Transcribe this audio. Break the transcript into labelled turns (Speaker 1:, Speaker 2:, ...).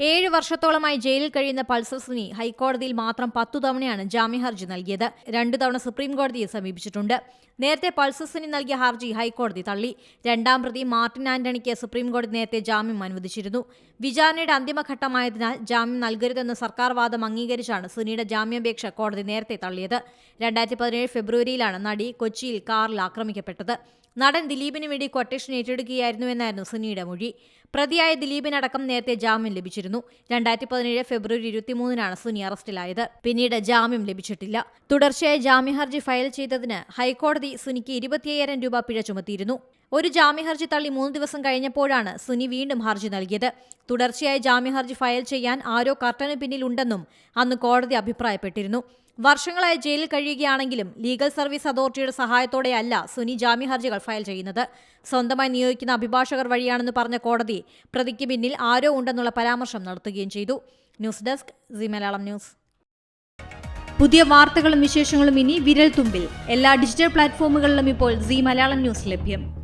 Speaker 1: ഏഴ് വർഷത്തോളമായി ജയിലിൽ കഴിയുന്ന പൾസർ സുനി ഹൈക്കോടതിയിൽ മാത്രം പത്തു തവണയാണ് ജാമ്യഹർജി നൽകിയത്. രണ്ടു തവണ സുപ്രീം കോടതിയെ സമീപിച്ചിട്ടുണ്ട്. നേരത്തെ പൾസർ സുനി നൽകിയ ഹർജി ഹൈക്കോടതി തള്ളി. രണ്ടാം പ്രതി മാർട്ടിൻ ആന്റണിക്ക് സുപ്രീം കോടതി നേരത്തെ ജാമ്യം അനുവദിച്ചിരുന്നു. വിചാരണയുടെ അന്തിമഘട്ടമായതിനാൽ ജാമ്യം നൽകരുതെന്ന സർക്കാർ വാദം അംഗീകരിച്ചാണ് സുനിയുടെ ജാമ്യാപേക്ഷ കോടതി നേരത്തെ തള്ളിയത്. രണ്ടായിരത്തി പതിനേഴ് ഫെബ്രുവരിയിലാണ് നടി കൊച്ചിയിൽ കാറിൽ ആക്രമിക്കപ്പെട്ടത്. നടൻ ദിലീപിന് വേണ്ടി കൊട്ടേഷൻ ഏറ്റെടുക്കുകയായിരുന്നുവെന്നായിരുന്നു സുനിയുടെ മൊഴി. പ്രതിയായ ദിലീപിനടക്കം നേരത്തെ ജാമ്യം ലഭിച്ചിരുന്നു. രണ്ടായിരത്തി പതിനേഴ് ഫെബ്രുവരി ഇരുപത്തിമൂന്നിനാണ് സുനി അറസ്റ്റിലായത്. പിന്നീട് ജാമ്യം ലഭിച്ചിട്ടില്ല. തുടർച്ചയായി ജാമ്യഹർജി ഫയൽ ചെയ്തതിന് ഹൈക്കോടതി സുനിക്ക് ഇരുപത്തിയ്യായിരം രൂപ പിഴ ചുമത്തിയിരുന്നു. ഒരു ജാമ്യഹർജി തള്ളി മൂന്ന് ദിവസം കഴിഞ്ഞപ്പോഴാണ് സുനി വീണ്ടും ഹർജി നൽകിയത്. തുടർച്ചയായി ജാമ്യഹർജി ഫയൽ ചെയ്യാൻ ആരോ കർട്ടന് പിന്നിലുണ്ടെന്നും അന്ന് കോടതി അഭിപ്രായപ്പെട്ടിരുന്നു. വർഷങ്ങളായി ജയിലിൽ കഴിയുകയാണെങ്കിലും ലീഗൽ സർവീസ് അതോറിറ്റിയുടെ സഹായത്തോടെയല്ല സുനി ജാമ്യ ഹർജികൾ ഫയൽ ചെയ്യുന്നത്. സ്വന്തമായി നിയോഗിക്കുന്ന അഭിഭാഷകർ വഴിയാണെന്ന് പറഞ്ഞ കോടതി പ്രതിക്ക് പിന്നിൽ ആരോ ഉണ്ടെന്നുള്ള പരാമർശം നടത്തുകയും ചെയ്തു. News desk Zee Malayalam news. പുതിയ വാർത്തകളും വിശേഷങ്ങളും ഇനി വിരൽ തുമ്പിൽ. എല്ലാ ഡിജിറ്റൽ പ്ലാറ്റ്ഫോമുകളിലും ഇപ്പോൾ സി മലയാളം ന്യൂസ് ലഭ്യം.